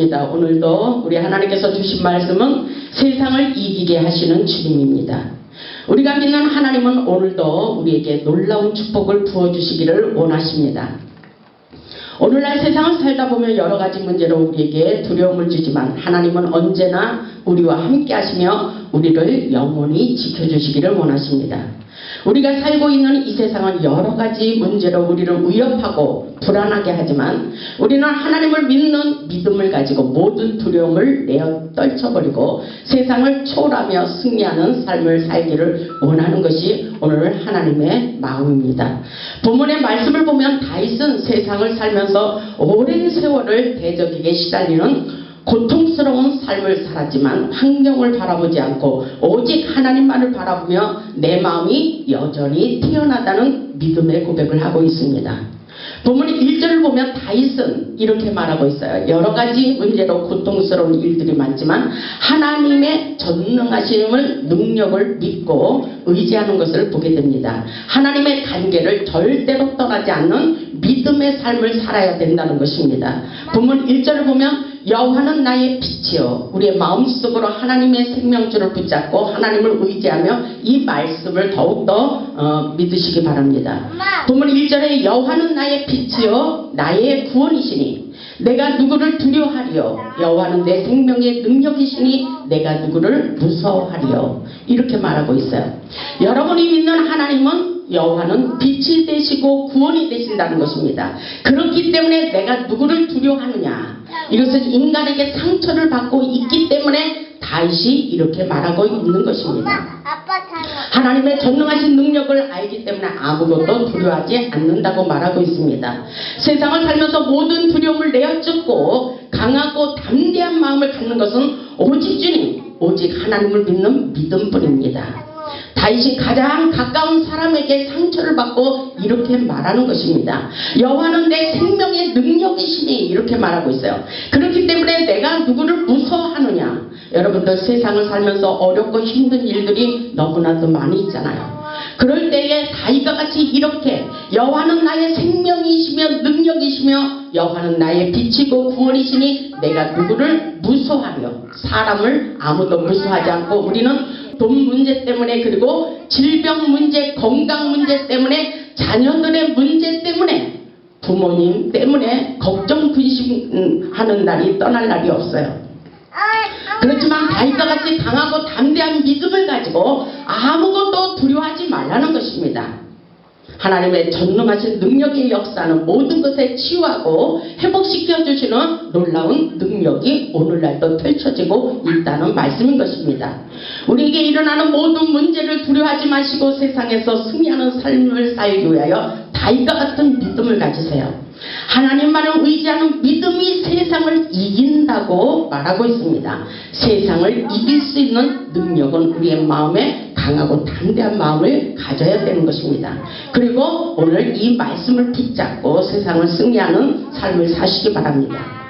역사하십니다. 오늘도 우리 하나님께서 주신 말씀은 세상을 이기게 하시는 주님입니다. 우리가 믿는 하나님은 오늘도 우리에게 놀라운 축복을 부어주시기를 원하십니다. 오늘날 세상을 살다 보면 여러 가지 문제로 우리에게 두려움을 주지만 하나님은 언제나 우리와 함께 하시며 우리를 영원히 지켜주시기를 원하십니다. 우리가 살고 있는 이 세상은 여러 가지 문제로 우리를 위협하고 불안하게 하지만 우리는 하나님을 믿는 믿음을 가지고 모든 두려움을 내어 떨쳐버리고 세상을 초월하며 승리하는 삶을 살기를 원하는 것이 오늘 하나님의 마음입니다. 본문의 말씀을 보면 다윗은 세상을 살면서 오랜 세월을 대적에게 시달리는 고통스러운 삶을 살았지만 환경을 바라보지 않고 오직 하나님만을 바라보며 내 마음이 여전히 태어나다는 믿음의 고백을 하고 있습니다. 본문 1절을 보면 다윗은 이렇게 말하고 있어요. 여러 가지 문제로 고통스러운 일들이 많지만 하나님의 전능하심을 능력을 믿고 의지하는 것을 보게 됩니다. 하나님의 관계를 절대로 떠나지 않는 믿음의 삶을 살아야 된다는 것입니다. 본문 1절을 보면 여호와는 나의 빛이요 우리의 마음속으로 하나님의 생명줄을 붙잡고 하나님을 의지하며 이 말씀을 더욱더 어, 믿으시기 바랍니다. 본문 1절에 여호와는 나의 빛이요 나의 구원이시니 내가 누구를 두려워하리요 여호와는 내 생명의 능력이시니 내가 누구를 무서워하리요 이렇게 말하고 있어요. 여러분이 믿는 하나님은 여호와는 빛이 되시고 구원이 되신다는 것입니다. 그렇기 때문에 내가 누구를 두려워하느냐 이것은 인간에게 상처를 받고 있기 때문에 다윗이 이렇게 말하고 있는 것입니다. 하나님의 전능하신 능력을 알기 때문에 아무것도 두려워하지 않는다고 말하고 있습니다. 세상을 살면서 모든 두려움을 내어쫓고 강하고 담대한 마음을 갖는 것은 오직 주님, 오직 하나님을 믿는 믿음뿐입니다. 다윗이 가장 가까운 사람에게 상처를 받고 이렇게 말하는 것입니다. 여호와는 내 생명의 능력이시니 이렇게 말하고 있어요. 그렇기 때문에 내가 누구를 무서워하느냐? 여러분들 세상을 살면서 어렵고 힘든 일들이 너무나도 많이 있잖아요. 그럴 때에 다윗과 같이 이렇게 여호와는 나의 생명이시며 능력이시며 여호와는 나의 빛이고 구원이시니 내가 누구를 무서워하며 사람을 아무도 무서워하지 않고 우리는 돈 문제 때문에 그리고 질병 문제, 건강 문제 때문에 자녀들의 문제 때문에 부모님 때문에 걱정 근심하는 날이 떠날 날이 없어요. 그렇지만 다윗과 같이 강하고 담대한 믿음을 가지고 아무것도 두려워하지 말라는 것입니다. 하나님의 전능하신 능력의 역사는 모든 것에 치유하고 회복시켜 주시는 놀라운 능력이 오늘날도 펼쳐지고 있다는 말씀인 것입니다. 우리에게 일어나는 모든 문제를 두려워하지 마시고 세상에서 승리하는 삶을 살기 위하여 다윗과 같은 믿음을 가지세요. 하나님만을 의지하는 믿음이 세상을 이긴다고 말하고 있습니다. 세상을 이길 수 있는 능력은 우리의 마음에 강하고 담대한 마음을 가져야 되는 것입니다. 그리고 오늘 이 말씀을 붙잡고 세상을 승리하는 삶을 사시기 바랍니다.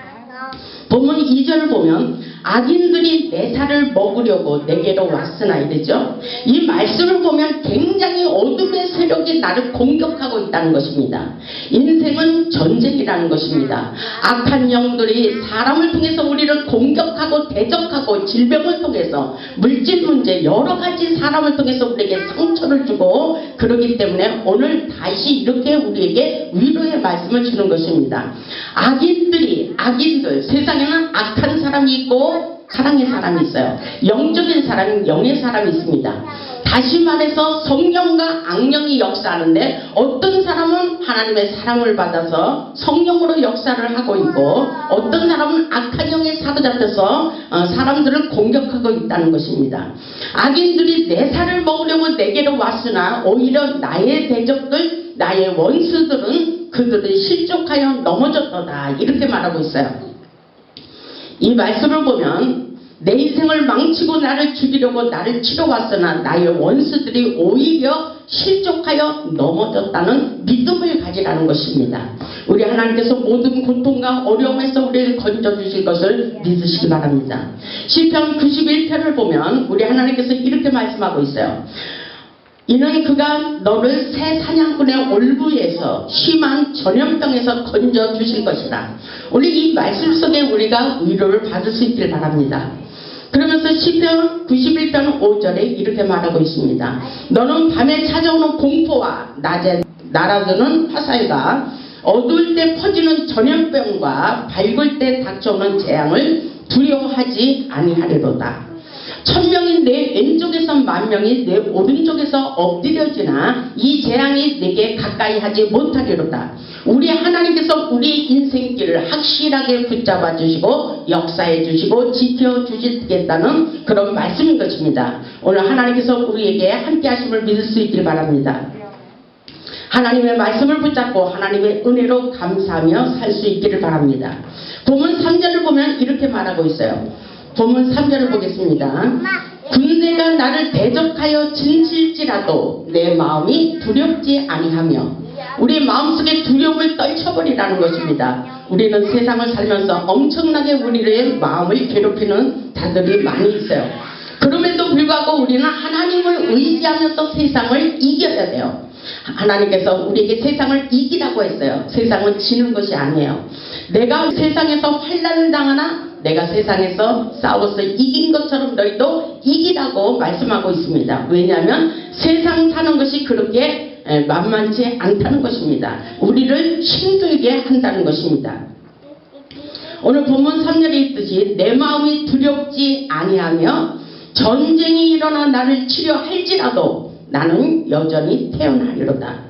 본문 2절을 보면 악인들이 내 살을 먹으려고 내게로 왔으나 이러죠. 이 말씀을 보면 굉장히 어둠의 세력이 나를 공격하고 있다는 것입니다. 인생은 전쟁이라는 것입니다. 악한 영들이 사람을 통해서 우리를 공격하고 대적하고 질병을 통해서 물질 문제 여러 가지 사람을 통해서 우리에게 상처를 주고 그러기 때문에 오늘 다시 이렇게 우리에게 위로의 말씀을 주는 것입니다. 악인들이 악인들 세상에는 악한 사람이 있고 사랑의 사람이 있어요. 영적인 사람, 영의 사람이 있습니다. 다시 말해서 성령과 악령이 역사하는데 어떤 사람은 하나님의 사랑을 받아서 성령으로 역사를 하고 있고 어떤 사람은 악한 영에 사로잡혀서 어, 사람들을 공격하고 있다는 것입니다. 악인들이 내 살을 먹으려고 내게로 왔으나 오히려 나의 대적들, 나의 원수들은 그들을 실족하여 넘어졌도다 이렇게 말하고 있어요. 이 말씀을 보면 내 인생을 망치고 나를 죽이려고 나를 치러 왔으나 나의 원수들이 오히려 실족하여 넘어졌다는 믿음을 가지라는 것입니다. 우리 하나님께서 모든 고통과 어려움에서 우리를 건져주실 것을 믿으시기 바랍니다. 시편 91편을 보면 우리 하나님께서 이렇게 말씀하고 있어요. 이는 그가 너를 새 사냥꾼의 올부에서 심한 전염병에서 건져 주실 것이다. 우리 이 말씀 속에 우리가 위로를 받을 수 있길 바랍니다. 그러면서 시편 91편 5절에 이렇게 말하고 있습니다. 너는 밤에 찾아오는 공포와 낮에 날아드는 화살과 어두울 때 퍼지는 전염병과 밝을 때 닥쳐오는 재앙을 두려워하지 아니하리로다. 천명이 내 왼쪽에서 만명이 내 오른쪽에서 엎드려지나 이 재앙이 내게 가까이 하지 못하리로다. 우리 하나님께서 우리 인생길을 확실하게 붙잡아 주시고 역사해 주시고 지켜 주시겠다는 그런 말씀인 것입니다. 오늘 하나님께서 우리에게 함께 하심을 믿을 수 있길 바랍니다. 하나님의 말씀을 붙잡고 하나님의 은혜로 감사하며 살 수 있기를 바랍니다. 본문 3절을 보면 이렇게 말하고 있어요. 본문 3절을 보겠습니다. 군대가 나를 대적하여 진칠지라도 내 마음이 두렵지 아니하며 우리 마음속에 두려움을 떨쳐버리라는 것입니다. 우리는 세상을 살면서 엄청나게 우리의 마음을 괴롭히는 자들이 많이 있어요. 그럼에도 불구하고 우리는 하나님을 의지하면서 세상을 이겨야 돼요. 하나님께서 우리에게 세상을 이기라고 했어요. 세상은 지는 것이 아니에요. 내가 세상에서 환란을 당하나 내가 세상에서 싸워서 이긴 것처럼 너희도 이기라고 말씀하고 있습니다. 왜냐하면 세상 사는 것이 그렇게 에, 만만치 않다는 것입니다. 우리를 힘들게 한다는 것입니다. 오늘 본문 3절에 있듯이 내 마음이 두렵지 아니하며 전쟁이 일어나 나를 치료할지라도 나는 여전히 태어나리로다.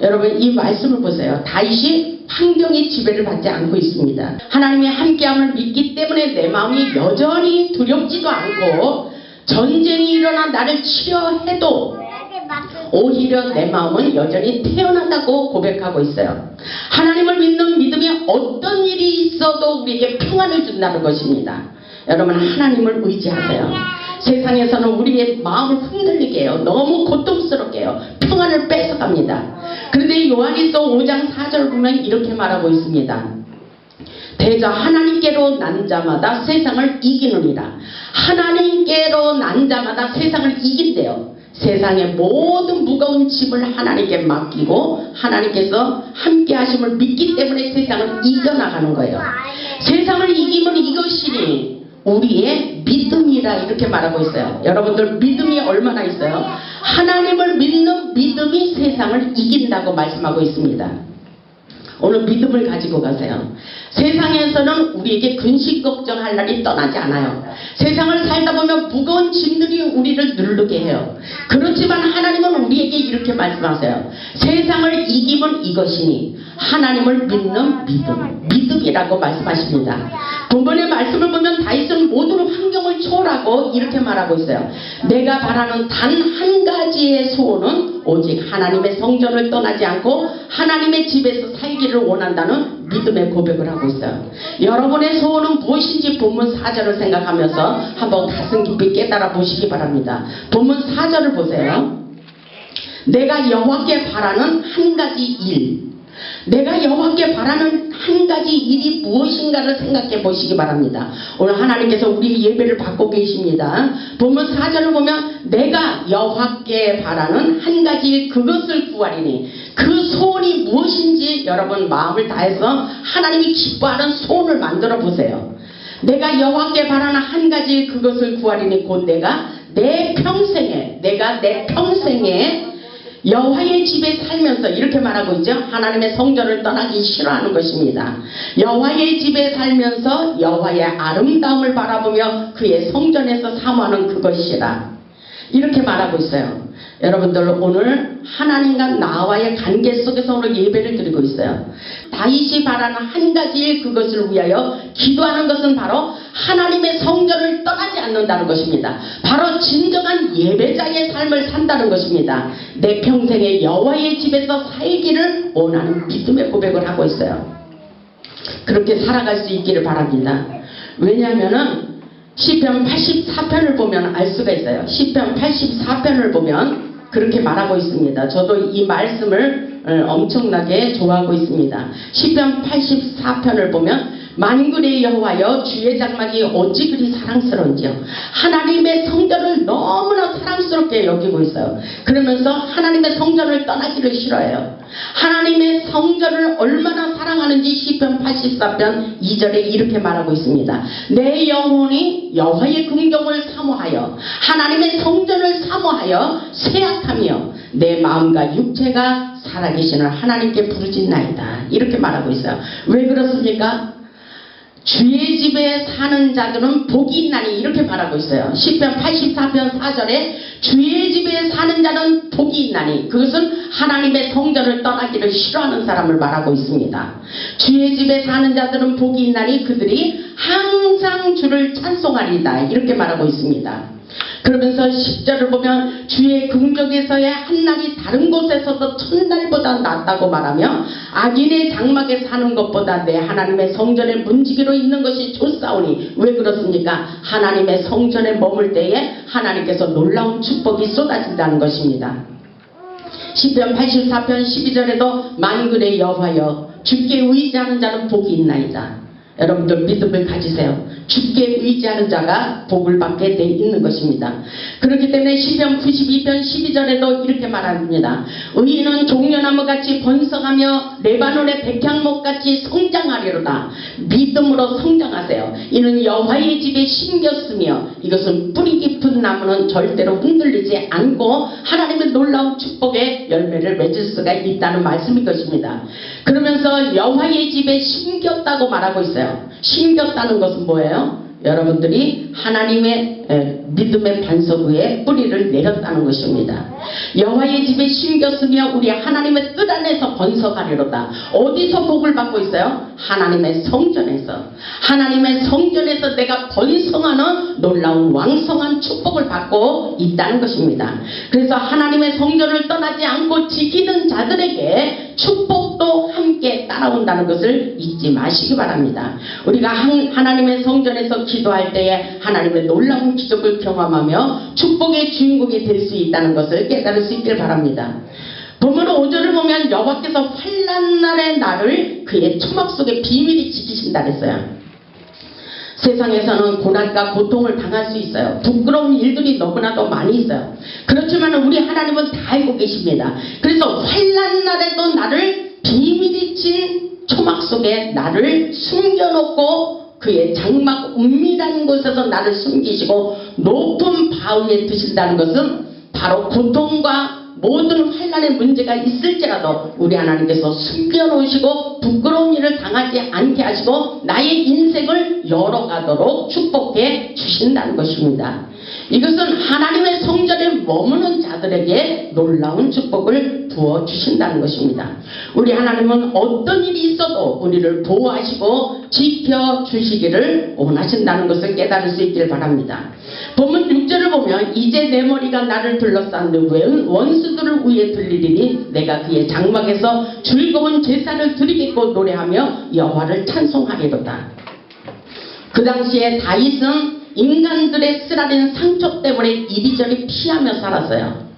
여러분 이 말씀을 보세요. 다윗이 환경의 지배를 받지 않고 있습니다. 하나님의 함께함을 믿기 때문에 내 마음이 여전히 두렵지도 않고 전쟁이 일어나 나를 치료해도 오히려 내 마음은 여전히 태어난다고 고백하고 있어요. 하나님을 믿는 믿음이 어떤 일이 있어도 우리에게 평안을 준다는 것입니다. 여러분 하나님을 의지하세요. 세상에서는 우리의 마음을 흔들리게 해요. 너무 고통스럽게 해요. 평안을 뺏어갑니다. 그런데 요한일서 5장 4절 보면 이렇게 말하고 있습니다. 대저 하나님께로 난 자마다 세상을 이기느니라. 하나님께로 난 자마다 세상을 이긴대요. 세상의 모든 무거운 짐을 하나님께 맡기고 하나님께서 함께 하심을 믿기 때문에 세상을 이겨나가는 거예요. 세상을 이기면 이것이니 우리의 믿음이라 이렇게 말하고 있어요. 여러분들 믿음이 얼마나 있어요? 하나님을 믿는 믿음이 세상을 이긴다고 말씀하고 있습니다. 오늘 믿음을 가지고 가세요. 세상에서는 우리에게 근심 걱정할 날이 떠나지 않아요. 세상을 살다 보면 무거운 짐들이 우리를 누르게 해요. 그렇지만 하나님은 우리에게 이렇게 말씀하세요. 세상을 이기면 이것이니 하나님을 믿는 믿음, 믿음이라고 말씀하십니다. 본문의 말씀을 보면 다윗은 모든 환경을 초월하고 이렇게 말하고 있어요. 내가 바라는 단 한 가지의 소원은 오직 하나님의 성전을 떠나지 않고 하나님의 집에서 살기를 원한다는 믿음의 고백을 하고 있어요. 여러분의 소원은 무엇인지 본문 4절을 생각하면서 한번 가슴 깊이 깨달아 보시기 바랍니다. 본문 4절을 보세요. 내가 여호와께 바라는 한 가지 일 내가 여호와께 바라는 한 가지 일이 무엇인가를 생각해 보시기 바랍니다. 오늘 하나님께서 우리 예배를 받고 계십니다. 보면 사절을 보면 내가 여호와께 바라는 한 가지 일 그것을 구하리니 그 소원이 무엇인지 여러분 마음을 다해서 하나님이 기뻐하는 소원을 만들어 보세요. 내가 여호와께 바라는 한 가지 일 그것을 구하리니 곧 내가 내 평생에 내가 내 평생에 여호와의 집에 살면서 이렇게 말하고 있죠. 하나님의 성전을 떠나기 싫어하는 것입니다. 여호와의 집에 살면서 여호와의 아름다움을 바라보며 그의 성전에서 사모하는 그것이라. 이렇게 말하고 있어요. 여러분들 오늘 하나님과 나와의 관계 속에서 오늘 예배를 드리고 있어요. 다윗이 바라는 한 가지 일 그것을 위하여 기도하는 것은 바로 하나님의 성전을 떠나지 않는다는 것입니다. 바로 진정한 예배자의 삶을 산다는 것입니다. 내 평생에 여호와의 집에서 살기를 원하는 믿음의 고백을 하고 있어요. 그렇게 살아갈 수 있기를 바랍니다. 왜냐하면은 시편 84편을 보면 알 수가 있어요. 시편 84편을 보면 그렇게 말하고 있습니다. 저도 이 말씀을 어, 엄청나게 좋아하고 있습니다. 시편 84편을 보면 만군의 여호와여 주의 장막이 어찌 그리 사랑스러운지요. 하나님의 성전을 너무나 사랑스럽게 여기고 있어요. 그러면서 하나님의 성전을 떠나기를 싫어해요. 하나님의 성전을 얼마나 사랑하는지 시편 84편 2절에 이렇게 말하고 있습니다. 내 영혼이 여호와의 긍정을 사모하여 하나님의 성전을 사모하여 쇠약하며 내 마음과 육체가 살아계시는 하나님께 부르짖나이다. 이렇게 말하고 있어요. 왜 그렇습니까? 주의 집에 사는 자들은 복이 있나니 이렇게 말하고 있어요. 10편 84편 4절에 주의 집에 사는 자는 복이 있나니 그것은 하나님의 성전을 떠나기를 싫어하는 사람을 말하고 있습니다. 주의 집에 사는 자들은 복이 있나니 그들이 항상 주를 찬송하리다 이렇게 말하고 있습니다. 그러면서 10절을 보면 주의 긍정에서의 한날이 다른 곳에서도 첫날보다 낫다고 말하며 악인의 장막에 사는 것보다 내 하나님의 성전에 문지기로 있는 것이 좋사오니 왜 그렇습니까? 하나님의 성전에 머물 때에 하나님께서 놀라운 축복이 쏟아진다는 것입니다. 10편 84편 12절에도 만군의 여호와여 주께 의지하는 자는 복이 있나이다. 여러분들 믿음을 가지세요. 주께 의지하는 자가 복을 받게 돼 있는 것입니다. 그렇기 때문에 시편 92편 12절에도 이렇게 말합니다. 의인은 종려나무같이 번성하며 레바논의 백향목같이 성장하리로다. 믿음으로 성장하세요. 이는 여호와의 집에 심겼으며 이것은 뿌리 깊은 나무는 절대로 흔들리지 않고 하나님의 놀라운 축복의 열매를 맺을 수가 있다는 말씀인 것입니다. 그러면서 여호와의 집에 심겼다고 말하고 있어요. 심겼다는 것은 뭐예요? 여러분들이 하나님의 에, 믿음의 반석 위에 뿌리를 내렸다는 것입니다. 여호와의 집에 심겼으며 우리 하나님의 뜻 안에서 번성하리로다. 어디서 복을 받고 있어요? 하나님의 성전에서. 하나님의 성전에서 내가 번성하는 놀라운 왕성한 축복을 받고 있다는 것입니다. 그래서 하나님의 성전을 떠나지 않고 지키는 자들에게 축복도 함께 따라온다는 것을 잊지 마시기 바랍니다. 우리가 한- 하나님의 성전에서 기도할 때에 하나님의 놀라운 기적을 경험하며 축복의 주인공이 될 수 있다는 것을 깨달을 수 있길 바랍니다. 본문 5절을 보면 여호와께서 환란 날의 나를 그의 초막 속에 비밀히 지키신다 그랬어요. 세상에서는 고난과 고통을 당할 수 있어요. 부끄러운 일들이 너무나도 많이 있어요. 그렇지만 우리 하나님은 다 알고 계십니다. 그래서 환란 날에도 나를 비밀이 친 초막 속에 나를 숨겨놓고 그의 장막 은밀한 곳에서 나를 숨기시고 높은 바위에 드신다는 것은 바로 고통과 모든 환란의 문제가 있을지라도 우리 하나님께서 숨겨놓으시고 부끄러운 일을 당하지 않게 하시고 나의 인생을 열어가도록 축복해 주신다는 것입니다. 이것은 하나님의 성전에 머무는 자들에게 놀라운 축복을 부어 주신다는 것입니다. 우리 하나님은 어떤 일이 있어도 우리를 보호하시고 지켜 주시기를 원하신다는 것을 깨달을 수 있기를 바랍니다. 본문 6절을 보면 이제 내 머리가 나를 둘러싼 웬 원수들을 위해 들리리니 내가 그의 장막에서 즐거운 제사를 드리겠고 노래하며 여호와를 찬송하리로다. 그 당시에 다윗은 인간들의 쓰라린 상처 때문에 이리저리 피하며 살았어요.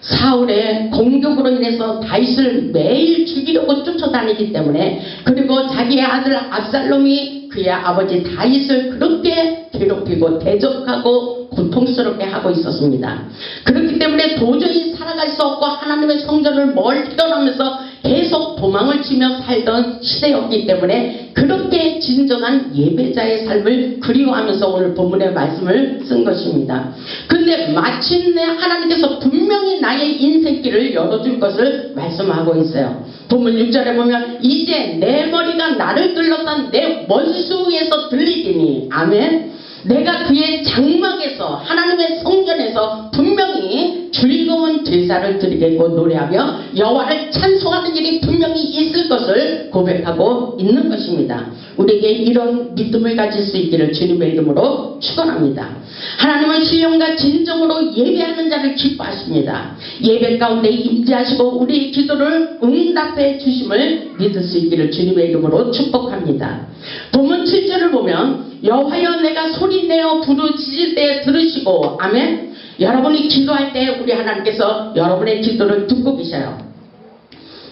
사울의 공격으로 인해서 다윗을 매일 죽이려고 쫓아다니기 때문에 그리고 자기의 아들 압살롬이 그의 아버지 다윗을 그렇게 괴롭히고 대적하고 고통스럽게 하고 있었습니다. 그렇기 때문에 도저히 살아갈 수 없고 하나님의 성전을 멀리 떠나면서 계속 도망을 치며 살던 시대였기 때문에 그렇게 진정한 예배자의 삶을 그리워하면서 오늘 본문의 말씀을 쓴 것입니다. 근데 마침내 하나님께서 분명히 나의 인생길을 열어줄 것을 말씀하고 있어요. 본문 6절에 보면 이제 내 머리가 나를 들렀던 내 원수에서 들리리니 아멘 내가 그의 장막에서 하나님의 성전에서 분명히 즐거운 제사를 드리겠고 노래하며 여호와를 찬송하는 일이 분명히 있을 것을 고백하고 있는 것입니다. 우리에게 이런 믿음을 가질 수 있기를 주님의 이름으로 축원합니다. 하나님은 신령과 진정으로 예배하는 자를 기뻐하십니다. 예배 가운데 임재하시고 우리의 기도를 응답해 주심을 믿을 수 있기를 주님의 이름으로 축복합니다. 본문 7절을 보면 여호와여 내가 소리내어 부르짖을 때 들으시고 아멘 여러분이 기도할 때 우리 하나님께서 여러분의 기도를 듣고 계셔요.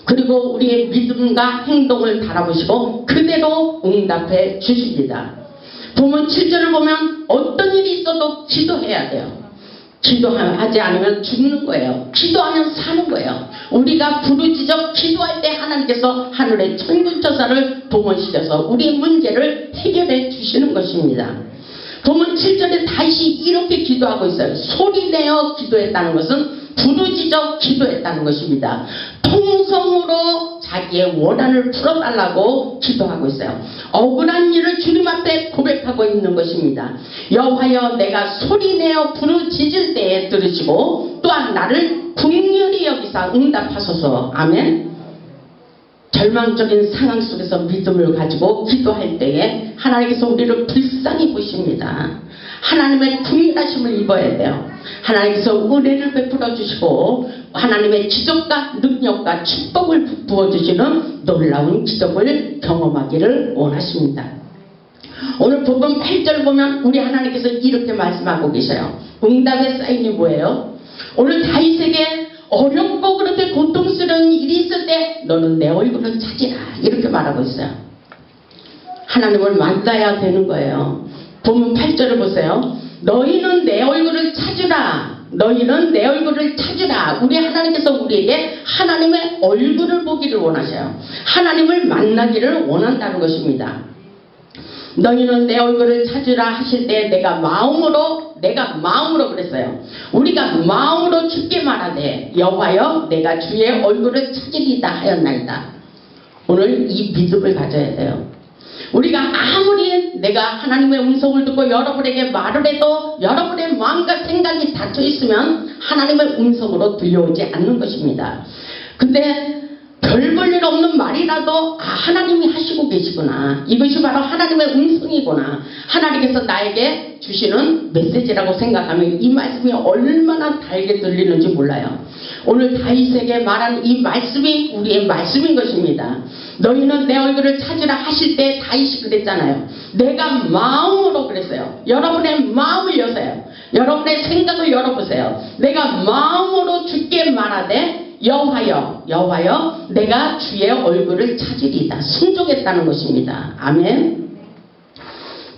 그리고 우리의 믿음과 행동을 달아보시고 그대로 응답해 주십니다. 본문 7절을 보면 어떤 일이 있어도 기도해야 돼요. 기도하지 않으면 죽는 거예요. 기도하면 사는 거예요. 우리가 부르짖어 기도할 때 하나님께서 하늘의 천군천사를 동원시켜서 우리의 문제를 해결해 주시는 것입니다. 본문 7절에 다시 이렇게 기도하고 있어요. 소리내어 기도했다는 것은 부르짖어 기도했다는 것입니다. 통성으로 자기의 원한을 풀어달라고 기도하고 있어요. 억울한 일을 주님 앞에 고백하고 있는 것입니다. 여호와여 내가 소리내어 부르짖을 때에 들으시고 또한 나를 국률이 여기사 응답하소서. 아멘. 절망적인 상황 속에서 믿음을 가지고 기도할 때에 하나님께서 우리를 불쌍히 보십니다. 하나님의 궁일하심을 입어야 돼요. 하나님께서 은혜를 베풀어 주시고 하나님의 기적과 능력과 축복을 부어 주시는 놀라운 기적을 경험하기를 원하십니다. 오늘 본문 8절 보면 우리 하나님께서 이렇게 말씀하고 계셔요. 응답의 사인이 뭐예요? 오늘 다윗에게 어렵고 그렇게 고통스러운 일이 있을 때 너는 내 얼굴을 찾으라 이렇게 말하고 있어요. 하나님을 만나야 되는 거예요. 본문 8절을 보세요. 너희는 내 얼굴을 찾으라. 너희는 내 얼굴을 찾으라. 우리 하나님께서 우리에게 하나님의 얼굴을 보기를 원하셔요. 하나님을 만나기를 원한다는 것입니다. 너희는 내 얼굴을 찾으라 하실 때 내가 마음으로 내가 마음으로 그랬어요. 우리가 마음으로 죽게 말하되 여호와여 내가 주의 얼굴을 찾으리다 하였나이다. 오늘 이 믿음을 가져야 돼요. 우리가 아무리 내가 하나님의 음성을 듣고 여러분에게 말을 해도 여러분의 마음과 생각이 닫혀 있으면 하나님의 음성으로 들려오지 않는 것입니다. 근데 별볼 일 없는 말이라도 아 하나님이 하시고 계시구나. 이것이 바로 하나님의 음성이구나. 하나님께서 나에게 주시는 메시지라고 생각하면 이 말씀이 얼마나 달게 들리는지 몰라요. 오늘 다윗에게 말한 이 말씀이 우리의 말씀인 것입니다. 너희는 내 얼굴을 찾으라 하실 때 다윗이 그랬잖아요. 내가 마음으로 그랬어요. 여러분의 마음을 여세요. 여러분의 생각을 열어보세요. 내가 마음으로 죽게 말하되 여호와여 여호와여 내가 주의 얼굴을 찾으리다. 순종했다는 것입니다. 아멘.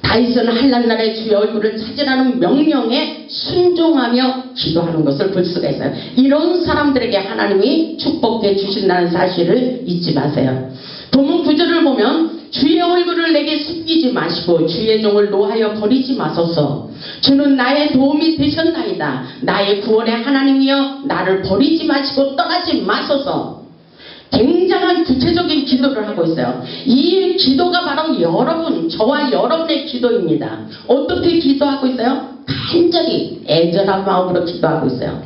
다윗은 한란날에 주의 얼굴을 찾으라는 명령에 순종하며 기도하는 것을 볼 수가 있어요. 이런 사람들에게 하나님이 축복해 주신다는 사실을 잊지 마세요. 본문 구절을 보면 주의 얼굴을 내게 숨기지 마시고 주의 종을 노하여 버리지 마소서. 주는 나의 도움이 되셨나이다. 나의 구원의 하나님이여 나를 버리지 마시고 떠나지 마소서 굉장한 구체적인 기도를 하고 있어요. 이 기도가 바로 여러분, 저와 여러분의 기도입니다. 어떻게 기도하고 있어요? 간절히 애절한 마음으로 기도하고 있어요.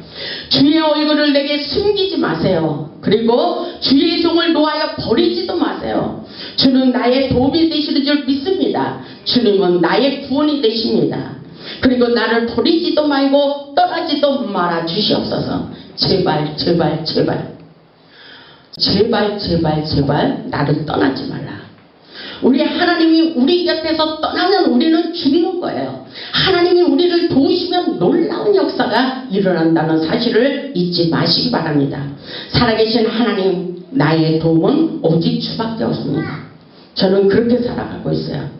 주의 얼굴을 내게 숨기지 마세요. 그리고 주의 종을 놓아여 버리지도 마세요. 주는 나의 도움이 되시는 줄 믿습니다. 주님은 나의 구원이 되십니다. 그리고 나를 버리지도 말고 떠나지도 말아 주시옵소서. 제발, 제발, 제발. 제발 제발 제발 나를 떠나지 말라. 우리 하나님이 우리 곁에서 떠나면 우리는 죽는 거예요. 하나님이 우리를 도우시면 놀라운 역사가 일어난다는 사실을 잊지 마시기 바랍니다. 살아계신 하나님, 나의 도움은 오직 주밖에 없습니다. 저는 그렇게 살아가고 있어요.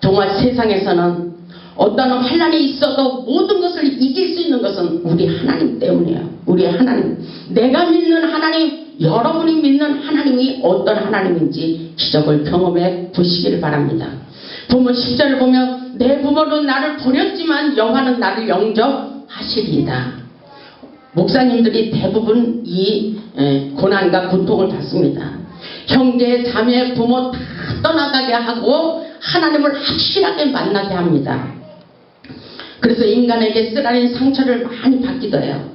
정말 세상에서는 어떤 환란이 있어도 모든 것을 이길 수 있는 것은 우리 하나님 때문이에요. 우리 하나님. 내가 믿는 하나님, 여러분이 믿는 하나님이 어떤 하나님인지 기적을 경험해 보시기를 바랍니다. 부모 10절을 보면 내 부모는 나를 버렸지만 여호와는 나를 영접하시리이다. 목사님들이 대부분 이 에, 고난과 고통을 받습니다. 형제, 자매, 부모 다 떠나가게 하고 하나님을 확실하게 만나게 합니다. 그래서 인간에게 쓰라린 상처를 많이 받기도 해요.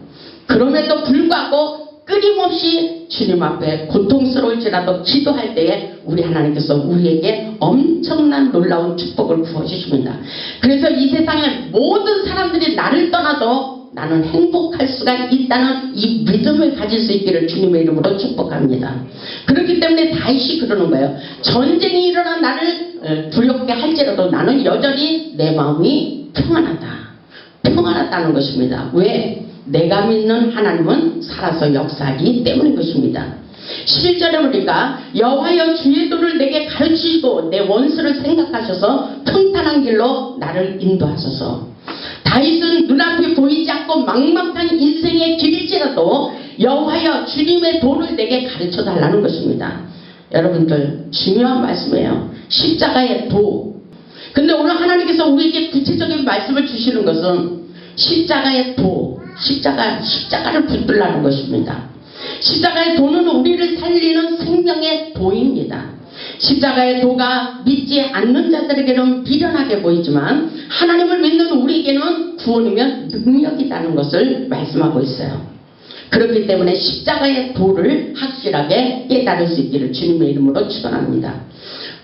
그럼에도 불구하고 끊임없이 주님 앞에 고통스러울지라도 기도할 때에 우리 하나님께서 우리에게 엄청난 놀라운 축복을 부어주십니다. 그래서 이 세상의 모든 사람들이 나를 떠나도 나는 행복할 수가 있다는 이 믿음을 가질 수 있기를 주님의 이름으로 축복합니다. 그렇기 때문에 다윗이 그러는 거예요. 전쟁이 일어나 나를 어, 두렵게 할지라도 나는 여전히 내 마음이 평안하다. 평안하다는 것입니다. 왜? 내가 믿는 하나님은 살아서 역사하기 때문인 것입니다. 11절에 보니까 여호와여 주의 도를 내게 가르치시고 내 원수를 생각하셔서 평탄한 길로 나를 인도하소서. 다윗은 눈앞이 보이지 않고 막막한 인생의 길일지라도 여호와여 주님의 도를 내게 가르쳐 달라는 것입니다. 여러분들 중요한 말씀이에요. 십자가의 도. 근데 오늘 하나님께서 우리에게 구체적인 말씀을 주시는 것은 십자가의 도, 십자가, 십자가를 붙들라는 것입니다. 십자가의 도는 우리를 살리는 생명의 도입니다. 십자가의 도가 믿지 않는 자들에게는 비련하게 보이지만 하나님을 믿는 우리에게는 구원이면 능력이라는 것을 말씀하고 있어요. 그렇기 때문에 십자가의 도를 확실하게 깨달을 수 있기를 주님의 이름으로 축원합니다.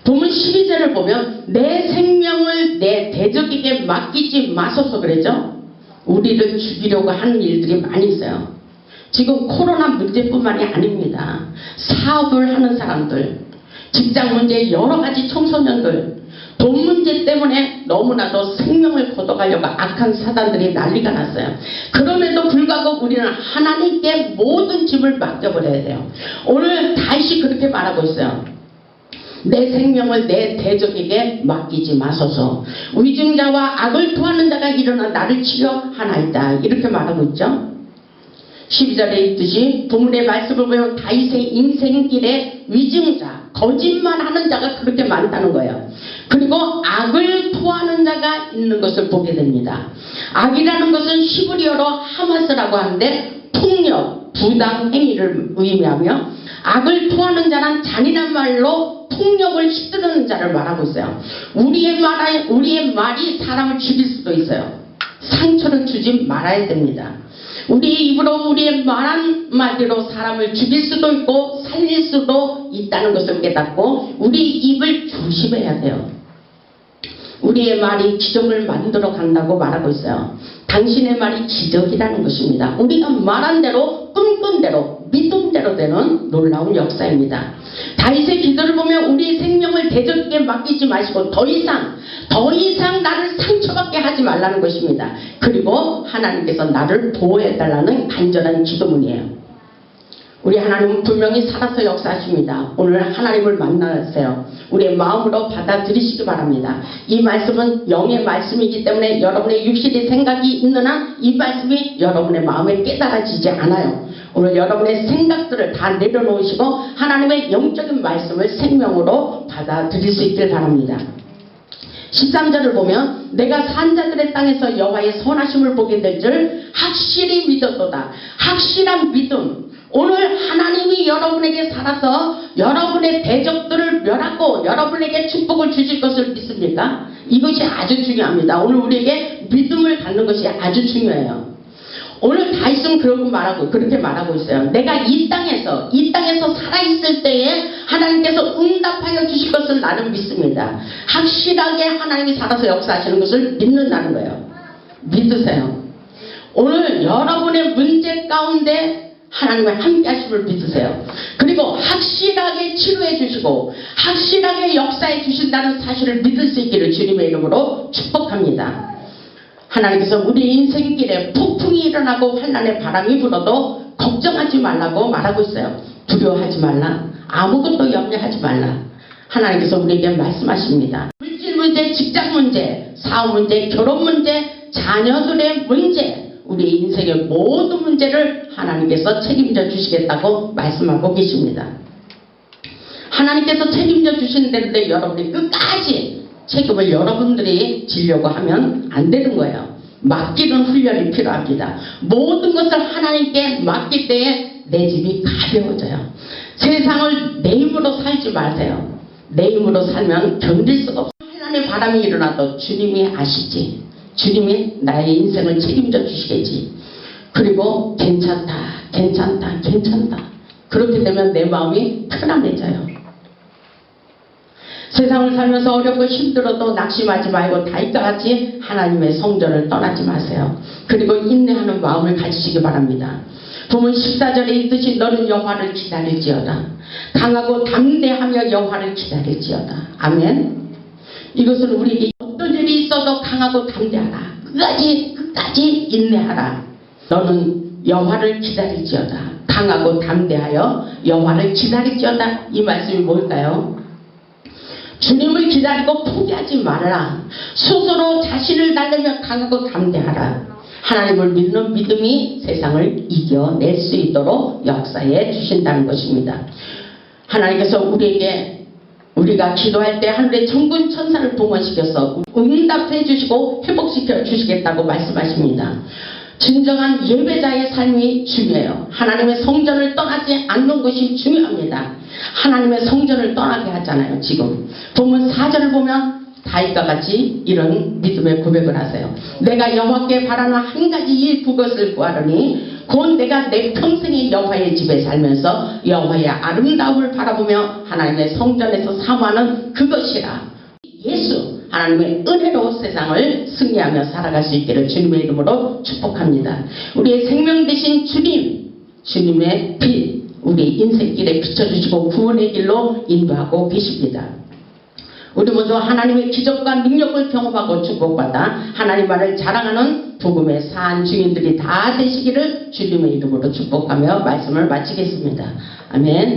본문 12절을 보면 내 생명을 내 대적에게 맡기지 마소서 그랬죠. 우리를 죽이려고 하는 일들이 많이 있어요. 지금 코로나 문제뿐만이 아닙니다. 사업을 하는 사람들, 직장 문제 여러 가지 청소년들, 돈 문제 때문에 너무나도 생명을 걷어가려고 악한 사단들이 난리가 났어요. 그럼에도 불구하고 우리는 하나님께 모든 짐을 맡겨버려야 돼요. 오늘 다시 그렇게 말하고 있어요. 내 생명을 내 대적에게 맡기지 마소서. 위증자와 악을 토하는 자가 일어나 나를 치료하나이다. 이렇게 말하고 있죠. 12절에 있듯이 부문의 말씀을 보면 다윗의 인생길에 위증자, 거짓말하는 자가 그렇게 많다는 거예요. 그리고 악을 토하는 자가 있는 것을 보게 됩니다. 악이라는 것은 히브리어로 하마스라고 하는데 폭력, 부당 행위를 의미하며 악을 토하는 자란 잔인한 말로 폭력을 휘두르는 자를 말하고 있어요. 우리의 말, 우리의 말이 사람을 죽일 수도 있어요. 상처를 주지 말아야 됩니다. 우리 입으로 우리의 말 한마디로 사람을 죽일 수도 있고 살릴 수도 있다는 것을 깨닫고 우리 입을 조심해야 돼요. 우리의 말이 기적을 만들어 간다고 말하고 있어요. 당신의 말이 기적이라는 것입니다. 우리가 말한 대로 꿈꾼 대로 믿음대로 되는 놀라운 역사입니다. 다윗의 기도를 보면 우리 생명을 대적에 맡기지 마시고 더 이상 더 이상 나를 상처받게 하지 말라는 것입니다. 그리고 하나님께서 나를 보호해 달라는 간절한 기도문이에요. 우리 하나님은 분명히 살아서 역사하십니다. 오늘 하나님을 만나세요. 우리의 마음으로 받아들이시기 바랍니다. 이 말씀은 영의 말씀이기 때문에 여러분의 육신의 생각이 한이 말씀이 여러분의 마음에 깨달아지지 않아요. 오늘 여러분의 생각들을 다 내려놓으시고 하나님의 영적인 말씀을 생명으로 받아들일 수 있길 바랍니다. 13절을 보면 내가 산자들의 땅에서 여호와의 선하심을 보게 될 줄 확실히 믿었도다. 확실한 믿음. 오늘 하나님이 여러분에게 살아서 여러분의 대적들을 멸하고 여러분에게 축복을 주실 것을 믿습니까? 이것이 아주 중요합니다. 오늘 우리에게 믿음을 갖는 것이 아주 중요해요. 오늘 다윗은 그러고 말하고 그렇게 말하고 있어요. 내가 이 땅에서 이 땅에서 살아 있을 때에 하나님께서 응답하여 주실 것을 나는 믿습니다. 확실하게 하나님이 살아서 역사하시는 것을 믿는다는 거예요. 믿으세요. 오늘 여러분의 문제 가운데 하나님의 함께 하심을 믿으세요. 그리고 확실하게 치료해 주시고 확실하게 역사해 주신다는 사실을 믿을 수 있기를 주님의 이름으로 축복합니다. 하나님께서 우리 인생 길에 폭풍이 일어나고 환란의 바람이 불어도 걱정하지 말라고 말하고 있어요. 두려워하지 말라. 아무것도 염려하지 말라. 하나님께서 우리에게 말씀하십니다. 물질 문제, 직장 문제, 사업 문제, 결혼 문제, 자녀들의 문제, 우리 인생의 모든 문제를 하나님께서 책임져 주시겠다고 말씀하고 계십니다. 하나님께서 책임져 주시는 대로 여러분이 끝까지 책임을 여러분들이 지려고 하면 안 되는 거예요. 맡기는 훈련이 필요합니다. 모든 것을 하나님께 맡길 때에 내 집이 가벼워져요. 세상을 내 힘으로 살지 마세요. 내 힘으로 살면 견딜 수가 없어요. 하나님의 바람이 일어나도 주님이 아시지. 주님이 나의 인생을 책임져 주시겠지. 그리고 괜찮다, 괜찮다, 괜찮다. 그렇게 되면 내 마음이 편안해져요. 세상을 살면서 어렵고 힘들어도 낙심하지 말고 다윗과 같이 하나님의 성전을 떠나지 마세요. 그리고 인내하는 마음을 가지시기 바랍니다. 부문 14절에 있듯이 너는 여호와를 기다릴지어다. 강하고 담대하며 여호와를 기다릴지어다. 아멘. 이것은 우리에게 있어도 강하고 담대하라. 끝까지 끝까지 인내하라. 너는 여호와를 기다릴지어다. 강하고 담대하여 여호와를 기다릴지어다. 이 말씀이 뭘까요? 주님을 기다리고 포기하지 말아라. 스스로 자신을 달래며 강하고 담대하라. 하나님을 믿는 믿음이 세상을 이겨낼 수 있도록 역사해 주신다는 것입니다. 하나님께서 우리에게 우리가 기도할 때 하늘의 천군 천사를 동원시켜서 응답해 주시고 회복시켜 주시겠다고 말씀하십니다. 진정한 예배자의 삶이 중요해요. 하나님의 성전을 떠나지 않는 것이 중요합니다. 하나님의 성전을 떠나게 하잖아요. 지금 본문 4절을 보면 다윗과 같이 이런 믿음의 고백을 하세요. 내가 여호와께 바라는 한 가지 일 그것을 구하려니 곧 내가 내 평생의 여호와의 집에 살면서 여호와의 아름다움을 바라보며 하나님의 성전에서 사모하는 그것이라. 예수 하나님의 은혜로 세상을 승리하며 살아갈 수 있기를 주님의 이름으로 축복합니다. 우리의 생명 되신 주님, 주님의 빛, 우리 인생길에 비춰주시고 구원의 길로 인도하고 계십니다. 우리 모두 하나님의 기적과 능력을 경험하고 축복받아 하나님만을 자랑하는 복음의 산 주인들이 다 되시기를 주님의 이름으로 축복하며 말씀을 마치겠습니다. 아멘.